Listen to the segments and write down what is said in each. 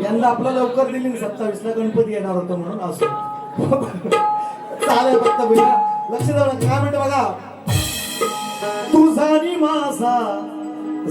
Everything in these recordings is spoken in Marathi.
यंदा आपला लवकर दिली सत्तावीस ला गणपती येणार होतो म्हणून असो. चालेल फक्त भैया लक्ष द्या काय म्हणते बघा. तुझा नि माझा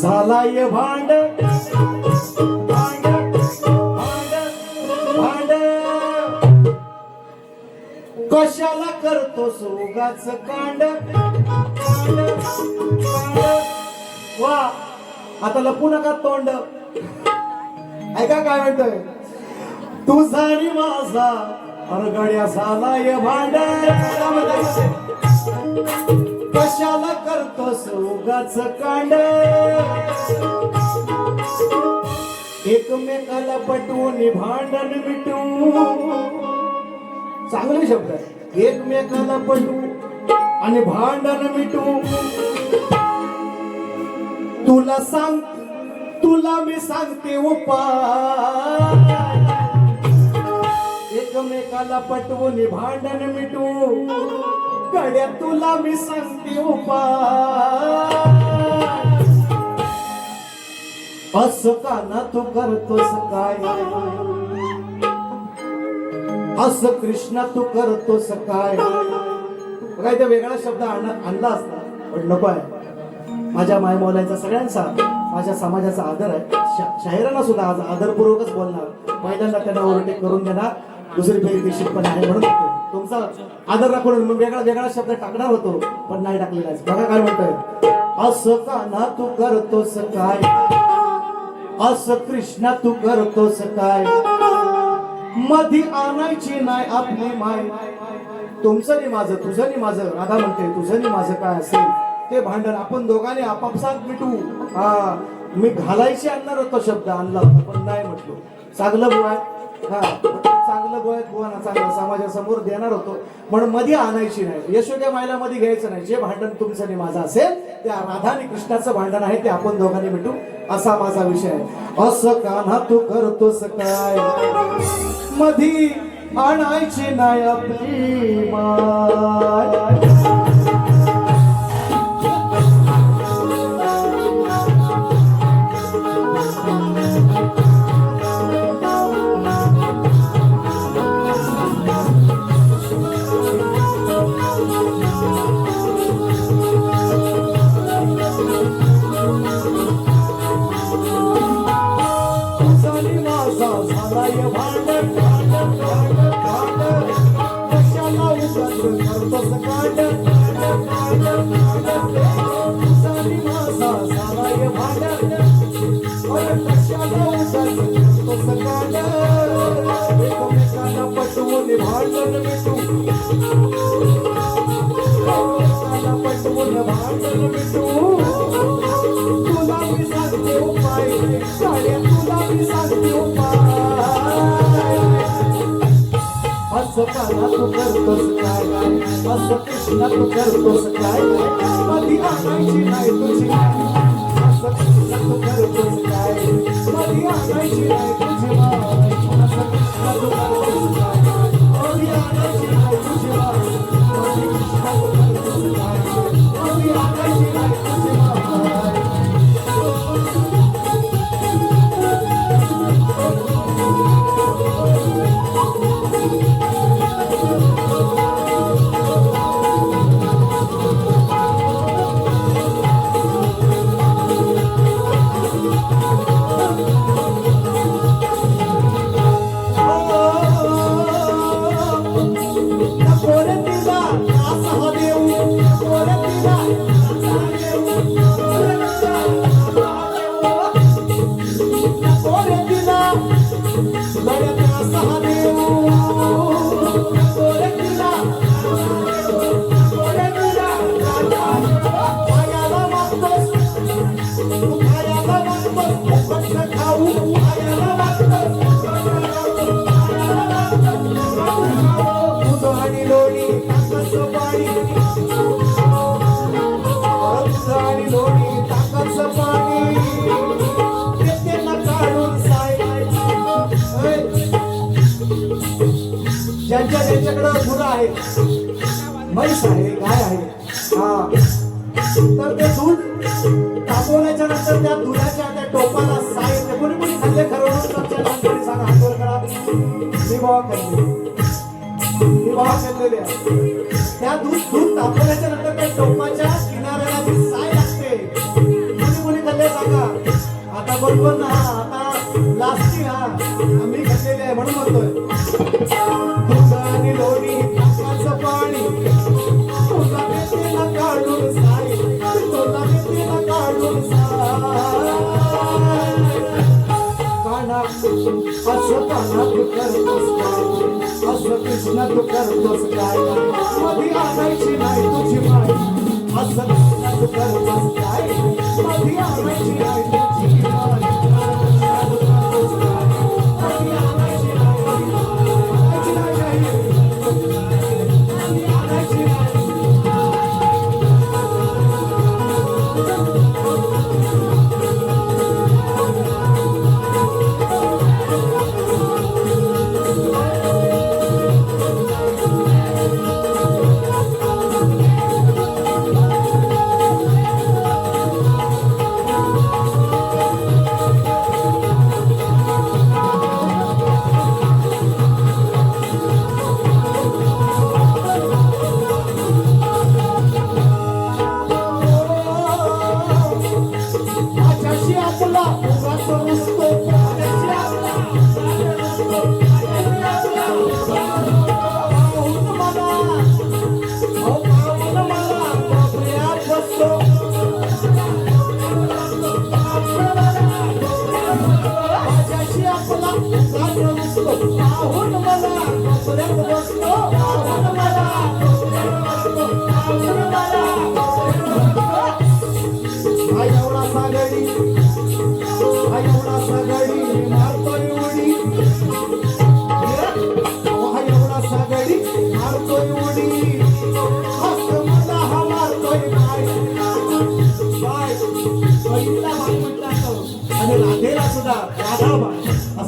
झालाय भांड. भांड भांड. कशाला करतो सोगाच कांड कांड. वा आता लपू नका तोंड. ऐका काय म्हणतोय? तुझा आणि माझा अरगड्या झालाय भांड काय कशाला करतोस उगाच कांड? एकमेकाला पटवून भांडण मिटवू. चांगले शब्द आहे एकमेकाला पटवू आणि भांडण मिटवू. तुला सांग तुला मी सांगते उपाय. एकमेकाला पटवून भांडण मिटू गड्या तुला मी सांगते उपाय. असं का ना तू करतोस काय? असं कृष्णा तू करतोस काय? काय ते वेगळा शब्द आण- आणला असता. पण नको आहे. माझ्या मायमौलांचा सगळ्यांचा. माझ्या समाजाचा आदर आहे. शाहिरांना सुद्धा आज आदरपूर्वकच बोलणार. पहिल्यांदा त्यांना ओव्हरटेक करून देणार दुसरी फेरी निश्चित पण आहे म्हणून तुमचा आदर राखून मग वेगळा वेगळा शब्द टाकणार होतो पण नाही टाकलेला आहे. बघा काय म्हणतोय. असं का ना तू करतोस काय? असं कृष्णा तू करतोस काय? मधी आणायची नाही आपली माय. तुमचं नाही माझं तुझं नाही माझं. राधा म्हणते तुझं नाही माझं काय असेल? ते भांडण आपण दोघांनी आपापसात मिटू हा मी घालायची आणणार होतो शब्द आणला होता पण नाही म्हटलो. चांगलं बुवा हा चांगलं बुवा बुवाना चांगला समाजासमोर देणार होतो. पण मध्ये आणायची नाही. यशोद्या मायला मध्ये घ्यायचं नाही. जे भांडण तुमचं आणि माझं असेल ते राधा आणि कृष्णाचं भांडण आहे ते आपण दोघांनी मिटू असा माझा विषय आहे. असं कान्हा तू करतोस काय? मधी आणायची नाही आपली माय. पटवून भांडण मिटू तुला मी सांगते उपाय साड्या तुला मी सांगते उपाय असं काना तू करतोस काय असं कृष्णा तू करतोस काय कधी आहे म्हैस आहे गाय आहे. हा. तर ते दूध तापवण्याच्या नंतर त्या दुधाच्या त्या टोपाला साय कोणी कोणी खाल्ले खरवून सांगा हात करा. मी बाबा करले मी त्या दूध दूध तापवल्याच्या नंतर त्या टोपाच्या किनाऱ्याला जी साय लागते कोणी कोणी खाल्ले सांगा. आता बरोबर ना आता लास्टी हा आम्ही खाल्लेले आहे म्हणून म्हणतोय. Carlos Carlos, a sua Cristina do Carlos Carlos, uma viagem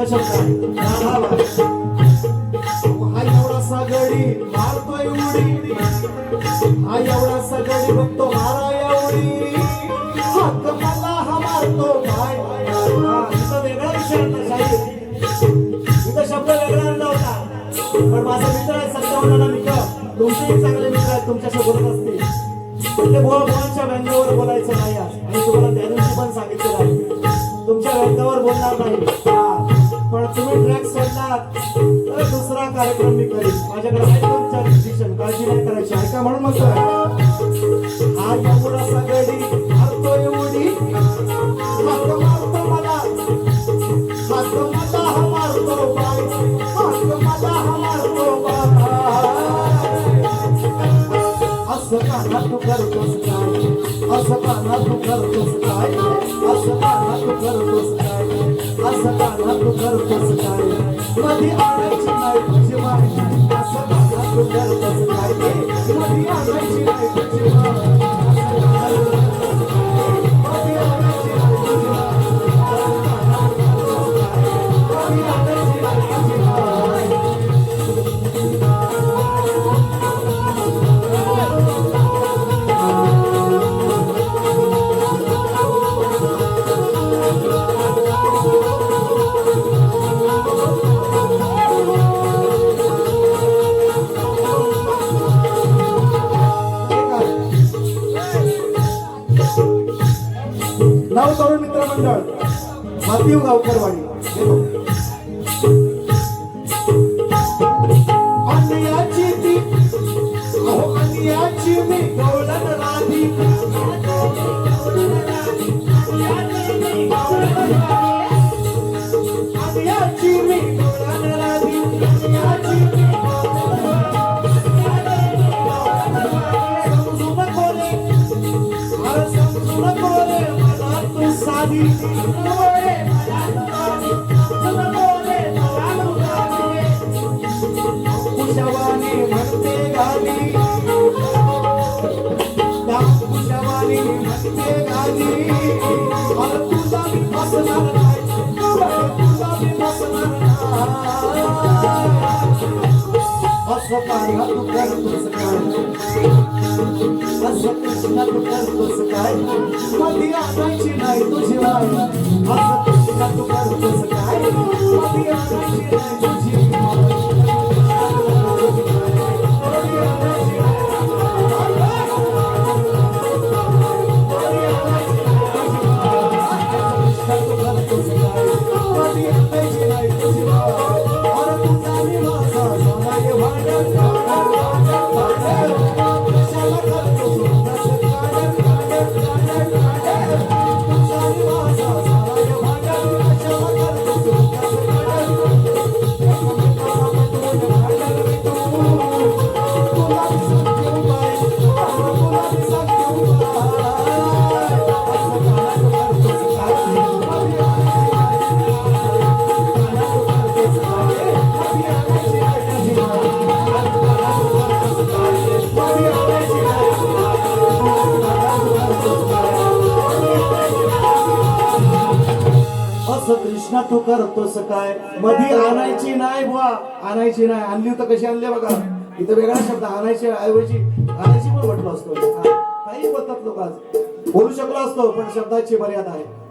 असा शब्द आहे राधाबाई हा एवढा सागडी मारतोय उडी हा एवढा सगळी बघतो मारा एवढी हक्क मला हा मारतो बाय वेगळा विषय होता शाहीर शब्द वेगळा नव्हता पण माझा मित्र आहे सत्यवानाला मित्र तुमचेही चांगले मित्र आहेत तुमच्याशी बोलत असतील पण ते बोल मुलांच्या व्यंगावर बोलायचं नाही आज. आणि तुम्हाला त्या दिवशी पण सांगितलं आहे तुमच्या व्यंगावर बोलणार नाही तुम्ही ट्रॅक सोडलात तर दुसरा कार्यक्रम मी करेन. माझ्याकडे आहे तुमच्या डिसिशन काळजी नाही करायची. ऐका म्हणून मग हा एवढा सगळी मारतोय उडी हात मारतो मला. हात मला हा मारतो बाय हात मला हा मारतो असं काना तू करतोस काय? असं काना तू करतोस काय? असं काना तू करतोस काय असं काना तू करतोस काय मधी आणायची नाही तुझी माय असं काना तू करतोस काय मधी आणायची नाही तुझी माय मातीव गावकरवाडी अन्याची ती तुझा मी बसणार नाही अरे तुझा मी बसणार नाही असं काय तू करतोस काय असं कृष्ण तू करतोस काय मधी आणायची नाही तुझी वाई असं कृष्ण तू करतोस काय मधी असं कृष्णा तू करतोस काय? मधी आणायची नाही बुवा. आणायची नाही. आणली तर कशी आणली बघा. इथं वेगळा शब्द आणायची ऐवजी आणायची पण म्हटलं असतो. काही पद्धत लोक आज बोलू शकलो असतो पण शब्दाची मर्यादा आहे.